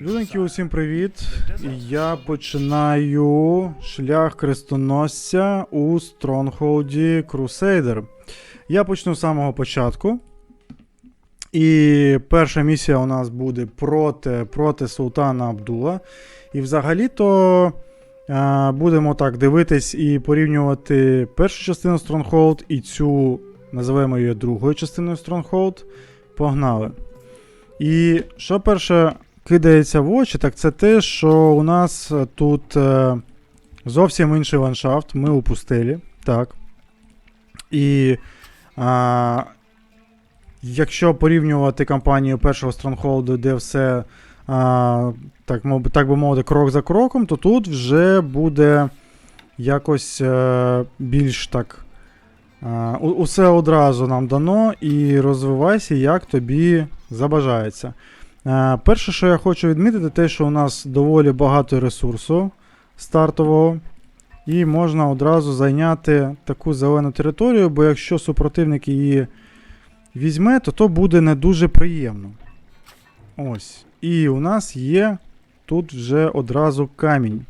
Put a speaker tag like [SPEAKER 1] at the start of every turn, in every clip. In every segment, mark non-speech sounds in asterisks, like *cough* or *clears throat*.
[SPEAKER 1] Люденьки, усім привіт! Я починаю шлях крестоносця у Стронгхолді Crusader. Я почну з самого початку. І перша місія у нас буде проти, проти Султана Абдула. І взагалі-то е, будемо так дивитись і порівнювати першу частину Stronghold і цю, називаємо її другою частиною Stronghold. Погнали. І що перше кидається в очі, так це те, що у нас тут е, зовсім інший ландшафт. Ми у пустелі. Так. І а, якщо порівнювати кампанію першого Stronghold, де все, а, так, так би мовити, крок за кроком, то тут вже буде якось е, більш так. А, усе одразу нам дано, і розвивайся, як тобі забажається. Е, Перше, що я хочу відмітити, те, що у нас доволі багато ресурсу стартового, і можна одразу зайняти таку зелену територію, бо якщо супротивник її візьме, то то буде не дуже приємно. Ось. І у нас є тут вже одразу камінь.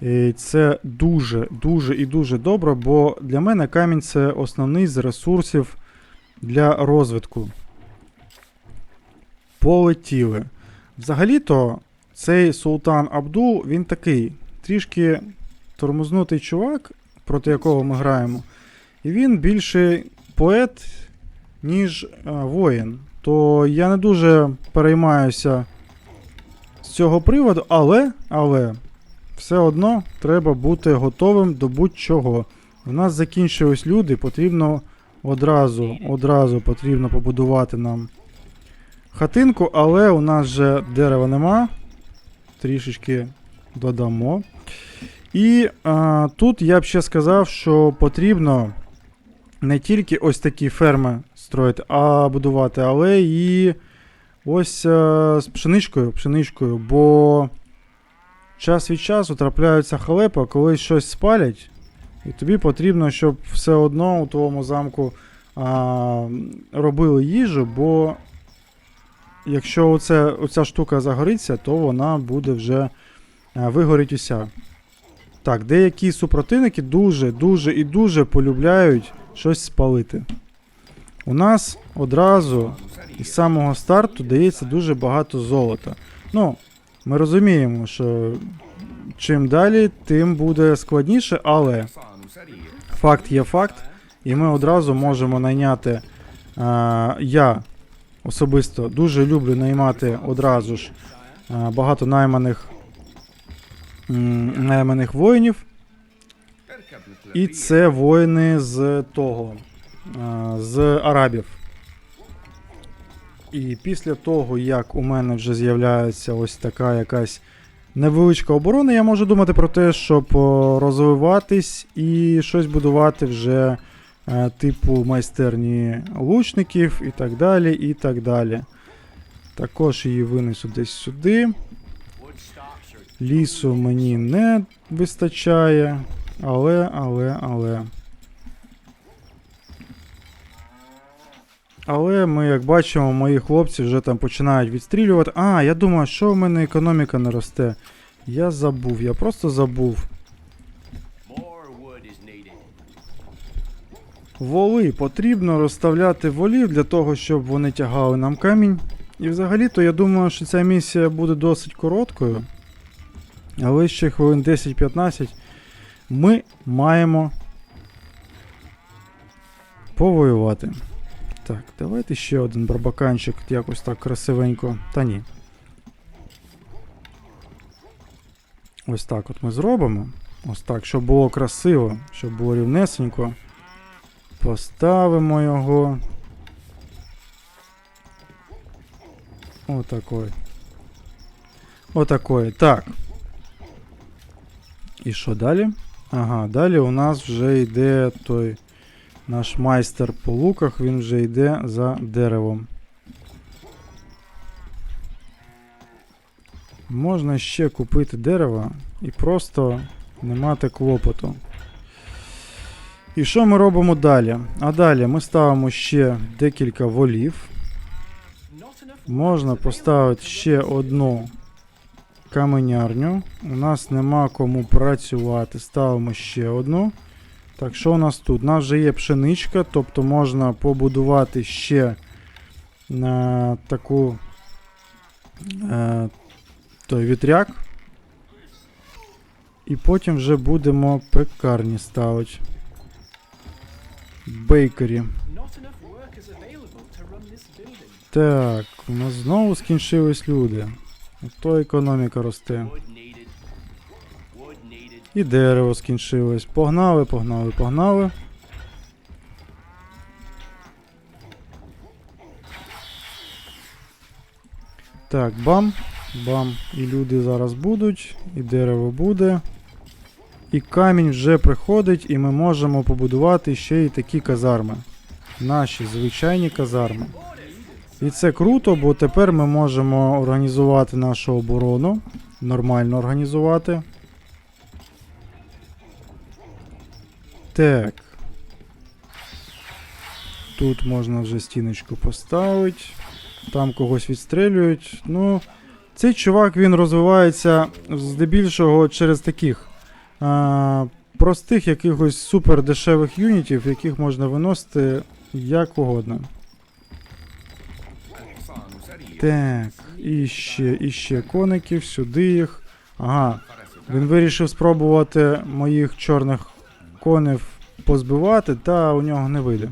[SPEAKER 1] І це дуже, дуже і дуже добре, бо для мене камінь це основний з ресурсів для розвитку полетіли. Взагалі-то, цей Султан Абдул, він такий трішки тормознутий чувак, проти якого ми граємо. І він більше поет, ніж е, воїн. То я не дуже переймаюся з цього приводу, але, але все одно треба бути готовим до будь-чого. У нас закінчились люди, потрібно одразу, одразу потрібно побудувати нам хатинку, але у нас же дерева нема. Трішечки додамо. І а, тут я б ще сказав, що потрібно не тільки ось такі ферми строїти, а будувати, але і ось а, з пшеничкою, пшеничкою, бо час від часу трапляються халепи, коли щось спалять, і тобі потрібно, щоб все одно у твоєму замку а, робили їжу, бо якщо оце, оця штука загориться, то вона буде вже а, вигорить уся. Так, деякі супротивники дуже, дуже і дуже полюбляють щось спалити. У нас одразу із самого старту дається дуже багато золота. Ну, ми розуміємо, що чим далі, тим буде складніше, але факт є факт, і ми одразу можемо найняти. А, я особисто дуже люблю наймати одразу ж багато найманих, найманих воїнів. І це воїни з того, з арабів. І після того, як у мене вже з'являється ось така якась невеличка оборона, я можу думати про те, щоб розвиватись і щось будувати вже е, типу майстерні лучників і так далі. і так далі. Також її винесу десь сюди. Лісу мені не вистачає. Але, але, але. Але ми, як бачимо, мої хлопці вже там починають відстрілювати. А, я думаю, що в мене економіка не росте. Я забув, я просто забув. Воли потрібно розставляти волів для того, щоб вони тягали нам камінь. І взагалі-то я думаю, що ця місія буде досить короткою. Але ще хвилин 10-15 ми маємо повоювати. Так, давайте ще один барбаканчик якось так красивенько. Та ні. Ось так от ми зробимо. Ось так, щоб було красиво, щоб було рівнесенько. Поставимо його. Отакой. Отакой. Так. І що далі? Ага, далі у нас вже йде той наш майстер по луках, він вже йде за деревом. Можна ще купити дерево і просто не мати клопоту. І що ми робимо далі? А далі ми ставимо ще декілька волів. Можна поставити ще одну каменярню. У нас нема кому працювати. Ставимо ще одну. Так, що у нас тут? У нас вже є пшеничка, тобто можна побудувати ще на таку е, той вітряк. І потім вже будемо пекарні ставити.
[SPEAKER 2] Building.
[SPEAKER 1] Так, у нас знову скінчились люди. То економіка росте. І дерево скінчилось. Погнали, погнали, погнали. Так, бам, бам. І люди зараз будуть, і дерево буде. І камінь вже приходить, і ми можемо побудувати ще й такі казарми. Наші звичайні казарми. І це круто, бо тепер ми можемо організувати нашу оборону. Нормально організувати. Так. Тут можна вже стіночку поставити. Там когось відстрелюють. Ну, цей чувак він розвивається здебільшого через таких а, простих якихось супер дешевих юнітів, яких можна виносити як угодно. Так, і ще, і ще коників, сюди їх. Ага. Він вирішив спробувати моїх чорних конів позбивати, та у нього не вийде.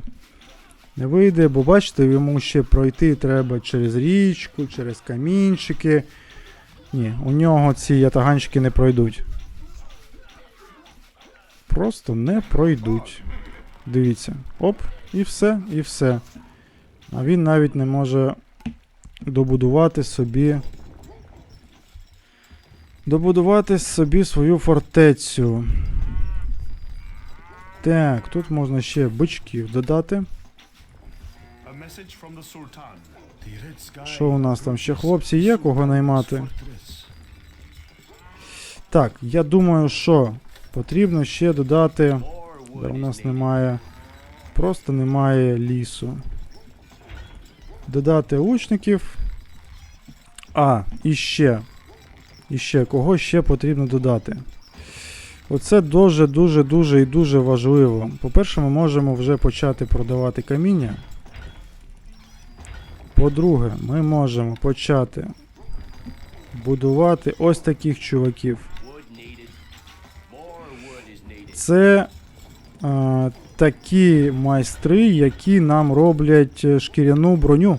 [SPEAKER 1] Не вийде, бо бачите, йому ще пройти треба через річку, через камінчики. Ні, у нього ці ятаганчики не пройдуть. Просто не пройдуть. Дивіться. Оп, і все, і все. А він навіть не може добудувати собі. Добудувати собі свою фортецю. Так, тут можна ще бичків додати. Що у нас там ще хлопці є, кого наймати? Так, я думаю, що потрібно ще додати. Де у нас немає. Просто немає лісу. Додати лучників. А, і ще. І ще, кого ще потрібно додати. Оце дуже, дуже, дуже і дуже важливо. По-перше, ми можемо вже почати продавати каміння. По-друге, ми можемо почати будувати ось таких чуваків. Це е, такі майстри, які нам роблять е, шкіряну броню.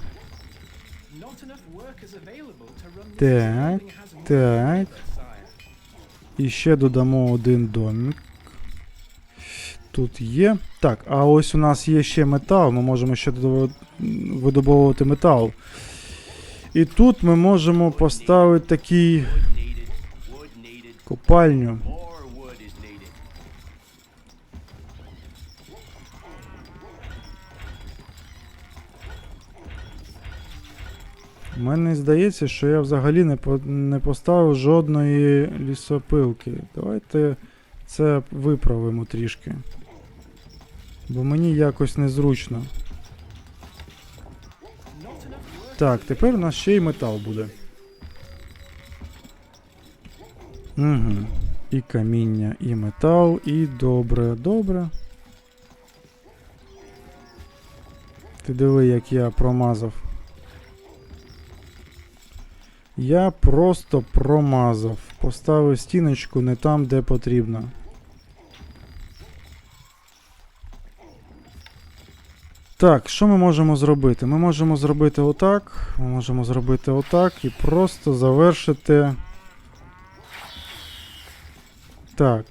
[SPEAKER 1] Так, так. І ще додамо один домик. Тут є. Так, а ось у нас є ще метал. Ми можемо ще видобувати метал. І тут ми можемо поставити такий копальню. Мені здається, що я взагалі не, по, не поставив жодної лісопилки. Давайте це виправимо трішки. Бо мені якось незручно. Так, тепер у нас ще й метал буде. Угу. І каміння, і метал, і добре, добре. Ти диви, як я промазав. Я просто промазав. Поставив стіночку не там, де потрібно. Так, що ми можемо зробити? Ми можемо зробити отак. Ми можемо зробити отак і просто завершити. Так.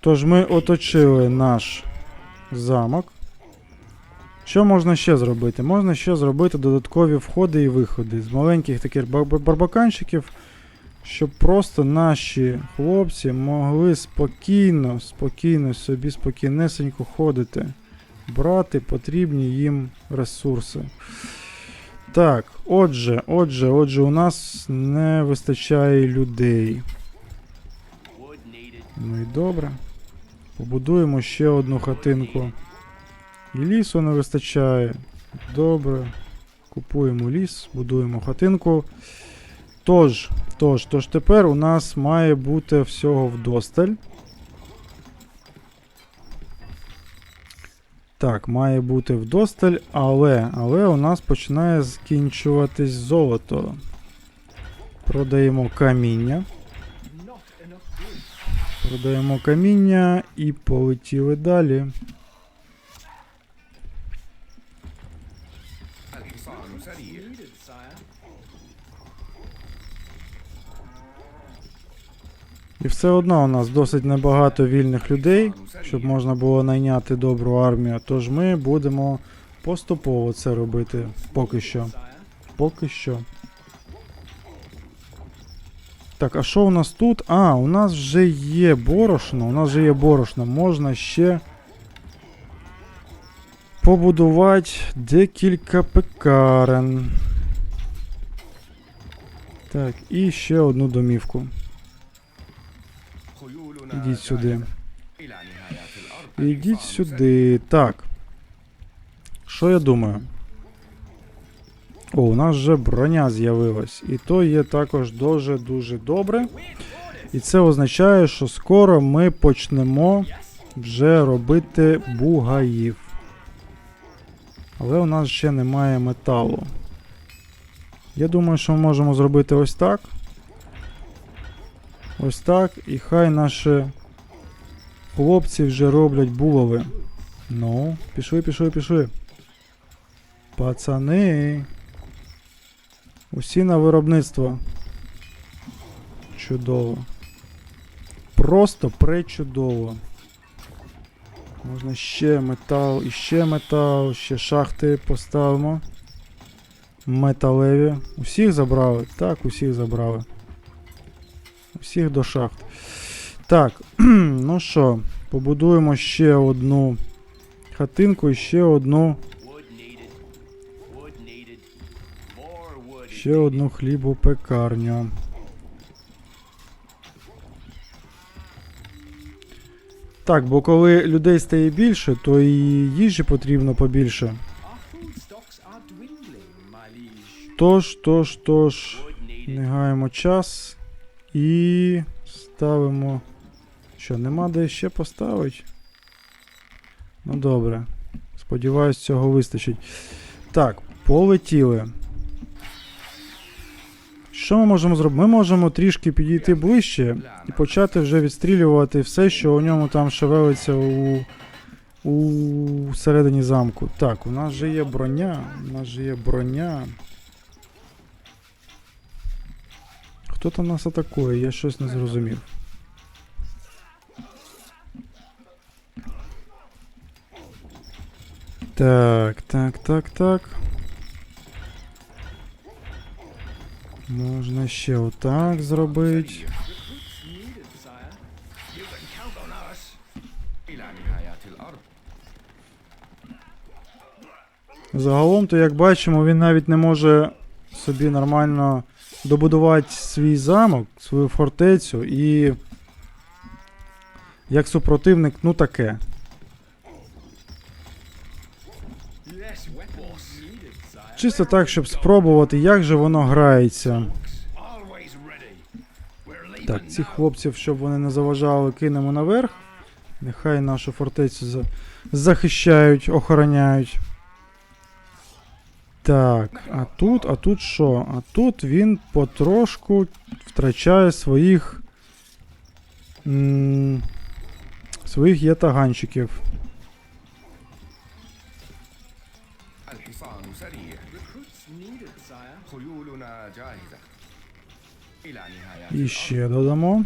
[SPEAKER 1] Тож ми оточили наш замок. Що можна ще зробити? Можна ще зробити додаткові входи і виходи з маленьких таких бар- бар- барбаканчиків, щоб просто наші хлопці могли спокійно, спокійно собі спокійнесенько ходити брати потрібні їм ресурси. Так, отже, отже, отже, у нас не вистачає людей. Ну і добре. Побудуємо ще одну хатинку. І лісу не вистачає. Добре. Купуємо ліс, будуємо хатинку. Тож, тож, тож тепер у нас має бути всього вдосталь. Так, має бути вдосталь, але, але у нас починає закінчуватись золото. Продаємо каміння. Продаємо каміння і полетіли далі.
[SPEAKER 3] vamos
[SPEAKER 2] a ir.
[SPEAKER 1] І все одно у нас досить небагато вільних людей, щоб можна було найняти добру армію. Тож ми будемо поступово це робити поки що. Поки що. Так, а що у нас тут? А, у нас вже є борошно. У нас вже є борошно. Можна ще побудувати декілька пекарен. Так, і ще одну домівку. Ідіть сюди. Ідіть сюди. Так. Що я думаю? О, у нас вже броня з'явилась. І то є також дуже-дуже добре. І це означає, що скоро ми почнемо вже робити бугаїв. Але у нас ще немає металу. Я думаю, що ми можемо зробити ось так. Ось так. І хай наші хлопці вже роблять булави. Ну, пішли, пішли, пішли. Пацани. Усі на виробництво. Чудово. Просто пречудово. Можна ще метал, і ще метал, ще шахти поставимо. Металеві. Усіх забрали? Так, усіх забрали. Усіх до шахт. Так, *clears throat* ну що, побудуємо ще одну хатинку і ще одну, ще одну хлібопекарню. Так, бо коли людей стає більше, то і їжі потрібно побільше. Тож, тож, тож, не гаємо час і ставимо. Що, нема де ще поставити? Ну добре. Сподіваюсь, цього вистачить. Так, полетіли. Що ми можемо зробити? Ми можемо трішки підійти ближче і почати вже відстрілювати все, що у ньому там шевелиться у, у середині замку. Так, у нас же є броня. У нас же є броня. Хто там нас атакує? Я щось не зрозумів. Так, так, так, так. Можна ще отак зробити. Загалом, то, як бачимо, він навіть не може собі нормально добудувати свій замок, свою фортецю і як супротивник, ну таке. Чисто так, щоб спробувати, як же воно грається. Так, цих хлопців, щоб вони не заважали, кинемо наверх. Нехай нашу фортецю за- захищають, охороняють. Так, а тут, а тут що? А тут він потрошку втрачає своїх. М- своїх ятаганчиків. І ще додамо.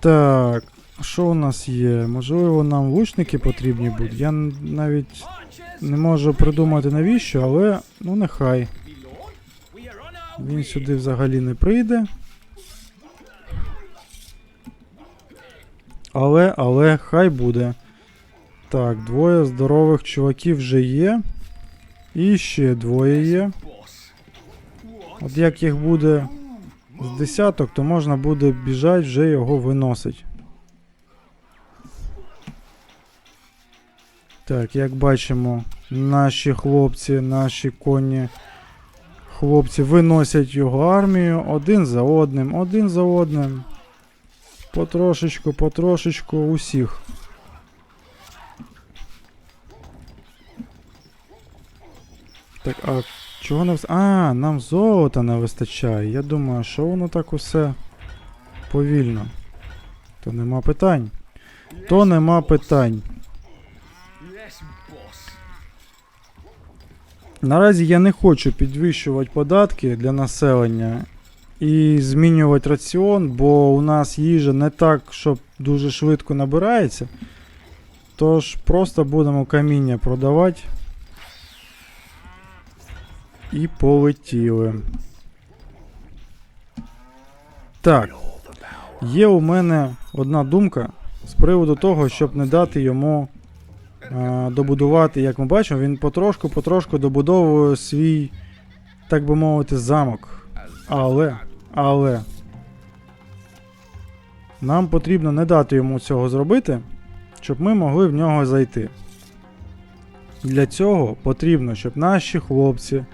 [SPEAKER 1] Так, що у нас є? Можливо, нам лучники потрібні будуть. Я навіть не можу придумати навіщо, але ну нехай. Він сюди взагалі не прийде. Але, але, хай буде. Так, двоє здорових чуваків вже є. І ще двоє є. От як їх буде з десяток, то можна буде біжать вже його виносить. Так, як бачимо, наші хлопці, наші коні. Хлопці виносять його армію один за одним, один за одним. Потрошечку, потрошечку усіх. Так, а чого не вс- А, нам золота не вистачає. Я думаю, що воно так усе повільно. То нема питань. То нема питань. Наразі я не хочу підвищувати податки для населення і змінювати раціон, бо у нас їжа не так, щоб дуже швидко набирається. Тож просто будемо каміння продавати. І полетіли. Так. Є у мене одна думка з приводу того, щоб не дати йому е, добудувати, як ми бачимо, він потрошку-потрошку добудовує свій, так би мовити, замок. Але, але. Нам потрібно не дати йому цього зробити, щоб ми могли в нього зайти. Для цього потрібно, щоб наші хлопці,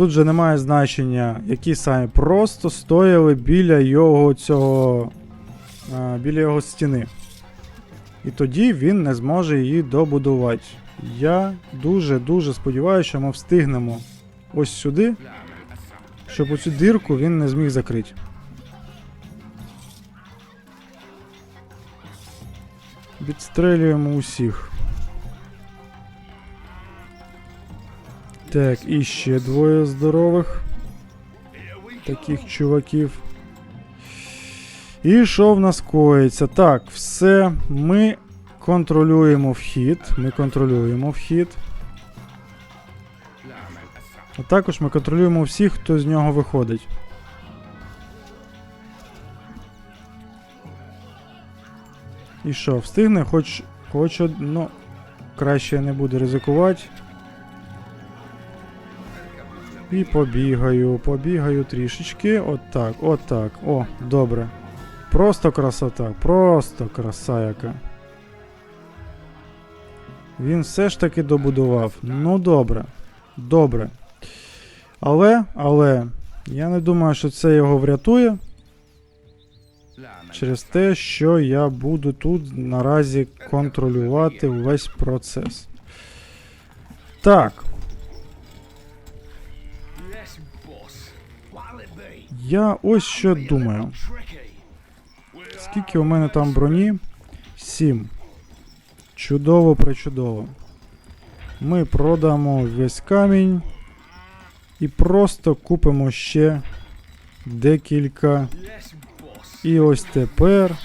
[SPEAKER 1] тут же немає значення, які самі, просто стояли біля його цього. біля його стіни. І тоді він не зможе її добудувати. Я дуже-дуже сподіваюся, що ми встигнемо ось сюди, щоб оцю дирку він не зміг закрити. Відстрелюємо усіх. Так, і ще двоє здорових. Таких чуваків. І що в нас коїться? Так, все. Ми контролюємо вхід. Ми контролюємо вхід. А також ми контролюємо всіх, хто з нього виходить. І що, встигне, хоч. хоч од... ну, краще не буду ризикувати. І побігаю, побігаю трішечки. Отак, отак. О, добре. Просто красота, просто краса яка. Він все ж таки добудував. Ну добре. Добре. Але, але, я не думаю, що це його врятує. Через те, що я буду тут наразі контролювати весь процес. Так, я ось що думаю. Скільки у мене там броні? Сім. Чудово, причудово. Ми продамо весь камінь і просто купимо ще декілька. І ось тепер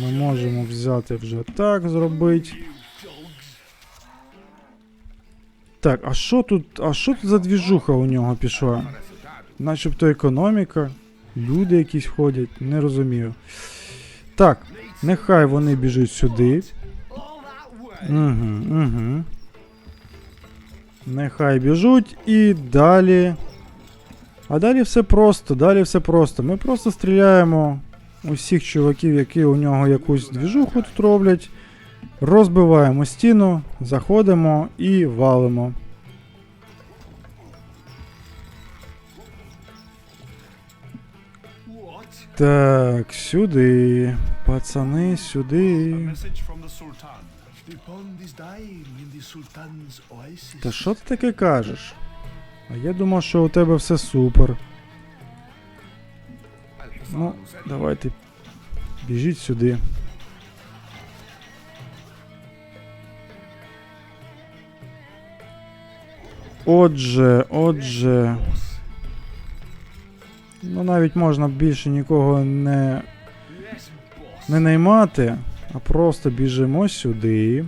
[SPEAKER 1] ми можемо взяти вже так зробити. Так, а що тут? А що тут за двіжуха у нього пішла? Начебто економіка, люди якісь ходять, не розумію. Так, нехай вони біжуть сюди. Угу, угу. Нехай біжуть і далі. А далі все просто, далі все просто. Ми просто стріляємо усіх чуваків, які у нього якусь двіжуху тут роблять. Розбиваємо стіну, заходимо і валимо. Так, сюди. Пацани, сюди. Та що ти таке кажеш? А я думав, що у тебе все супер. Ну, давайте. Біжіть сюди. Отже, отже. Ну навіть можна більше нікого не, не наймати, а просто біжимо сюди.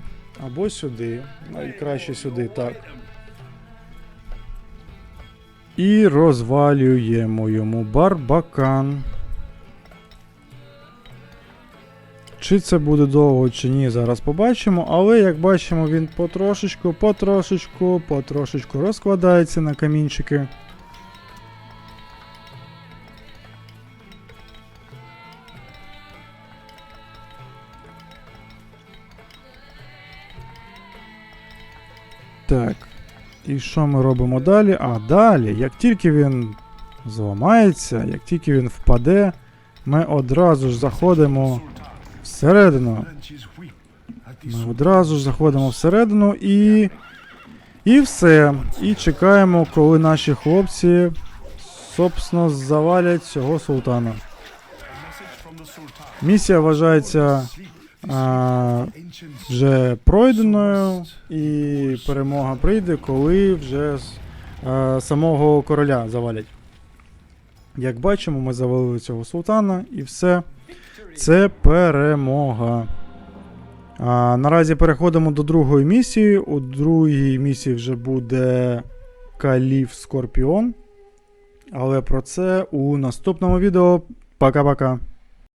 [SPEAKER 1] Або сюди. Навіть краще сюди, так. І розвалюємо йому барбакан. Чи це буде довго, чи ні, зараз побачимо. Але як бачимо, він потрошечку, потрошечку, потрошечку розкладається на камінчики. І що ми робимо далі? А далі, як тільки він зламається, як тільки він впаде, ми одразу ж заходимо всередину. Ми одразу ж заходимо всередину і. І все. І чекаємо, коли наші хлопці, собственно, завалять цього султана. Місія вважається. А, вже пройденою, і перемога прийде, коли вже а, самого короля завалять. Як бачимо, ми завалили цього султана, і все. Це перемога. А, наразі переходимо до другої місії. У другій місії вже буде Каліф Скорпіон. Але про це у наступному відео. Пока-пока.